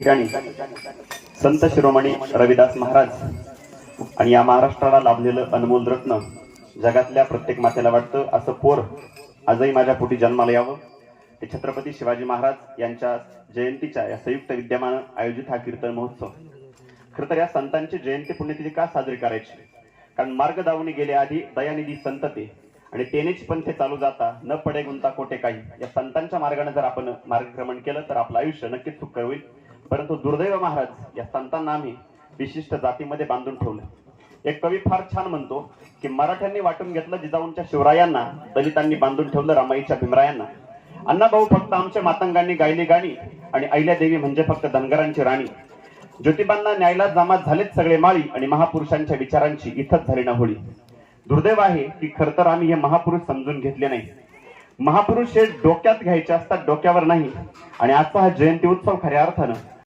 ठिकाणी संत शिरोमणी रविदास महाराज आणि या महाराष्ट्राला लाभलेलं अनमोल रत्न जगातल्या प्रत्येक मातेला वाटतं असं पोर आजही माझ्या पोटी जन्माला यावं. ते छत्रपती शिवाजी महाराज यांच्या जयंतीच्या या संयुक्त विद्यमानं आयोजित हा कीर्तन महोत्सव. खरं तर या संतांची जयंती पुण्यतिथी का साजरी करायची? कारण मार्ग दावणी गेले आधी दयानिधी संत ते आणि तेनेच पंथे चालू जाता न पडे गुंता कोटे काही. या संतांच्या मार्गाने जर आपण मार्गक्रमण केलं तर आपलं आयुष्य नक्कीच सुखकर होईल. परंतु दुर्दैव महाराज या संतांना आम्ही विशिष्ट जातीमध्ये बांधून ठेवलं एक कवी फार छान म्हणतो की मराठ्यांनी वाटून घेतलं जिजाऊंच्या शिवरायांना दलितांनी बांधून ठेवलं रामाईच्या भीमरायांना. अण्णाभाऊ फक्त आमच्या मातंगांनी गायली गाणी आणि अहिल्यादेवी म्हणजे फक्त धनगरांची राणी. ज्योतिबांना न्यायला जमात झालेच सगळे माळी आणि महापुरुषांच्या विचारांची इथंच झाली ना होळी. दुर्दैव आहे की खर तर आम्ही हे महापुरुष समजून घेतले नाही. महापुरुष हे डोक्यात घ्यायचे असतात डोक्यावर नाही. आणि आजचा हा जयंती उत्सव खऱ्या अर्थानं